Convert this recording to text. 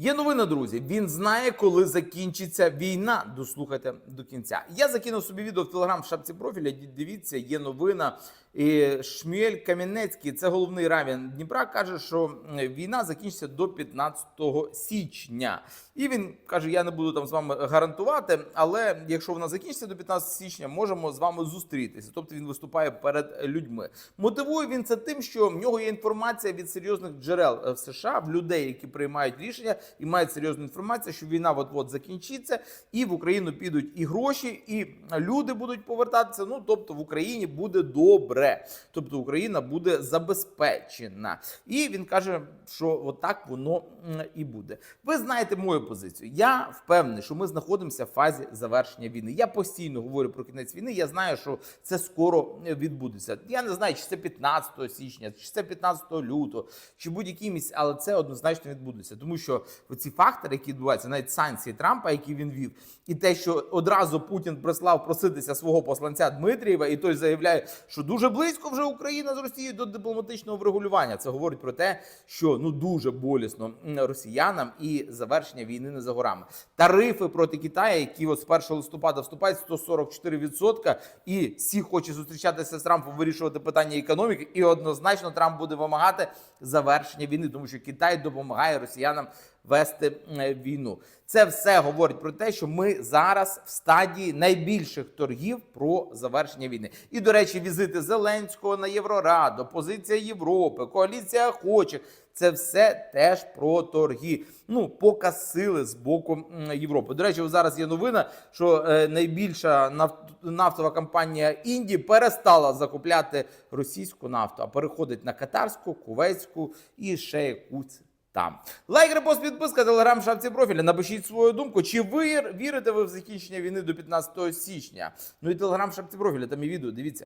Є новина, друзі. Він знає, коли закінчиться війна. Дослухайте до кінця. Я закинув собі відео в телеграм в шапці профіля. Дивіться, є новина. І Шмель Кам'янецький, це головний равін Дніпра, каже, що війна закінчиться до 15 січня. І він каже: Я не буду там з вами гарантувати, але якщо вона закінчиться до 15 січня, можемо з вами зустрітися. Тобто він виступає перед людьми. Мотивує він це тим, що в нього є інформація від серйозних джерел е, в США, в людей, які приймають рішення і мають серйозну інформацію, що війна от-от закінчиться, і в Україну підуть і гроші, і люди будуть повертатися. Ну тобто в Україні буде добре. Тобто Україна буде забезпечена. І він каже, що отак воно і буде. Ви знаєте мою позицію. Я впевнений, що ми знаходимося в фазі завершення війни. Я постійно говорю про кінець війни. Я знаю, що це скоро е, відбудеться. Я не знаю, чи це 15 січня, чи це 15 лютого, чи будь-який місяць, але це однозначно відбудеться. Тому що ці фактори, які відбуваються, навіть санкції Трампа, які він вів, і те, що одразу Путін прислав проситися свого посланця Дмитрієва, і той заявляє, що дуже близько вже Україна з Росією до дипломатичного врегулювання. Це говорить про те, що ну дуже болісно росіянам і завершення війни не за горами. Тарифи проти Китаю, які от з 1 листопада вступають 144%, і всі хочуть зустрічатися з Трампом, вирішувати питання економіки, і однозначно Трамп буде вимагати завершення війни, тому що Китай допомагає росіянам вести е, війну. Це все говорить про те, що ми зараз в стадії найбільших торгів про завершення війни. І, до речі, візити Зеленського на Єврораду, позиція Європи, коаліція охочих. Це все теж про торги. Ну, показ сили з боку Європи. До речі, зараз є новина, що е, найбільша нафтова компанія Індії перестала закупляти російську нафту, а переходить на катарську, кувейську і ще якусь там. Лайк, репост, підписка, телеграм, шапці профіля. Напишіть свою думку. Чи ви вірите ви в закінчення війни до 15 січня? Ну і телеграм, шапці профіля, там і відео. Дивіться.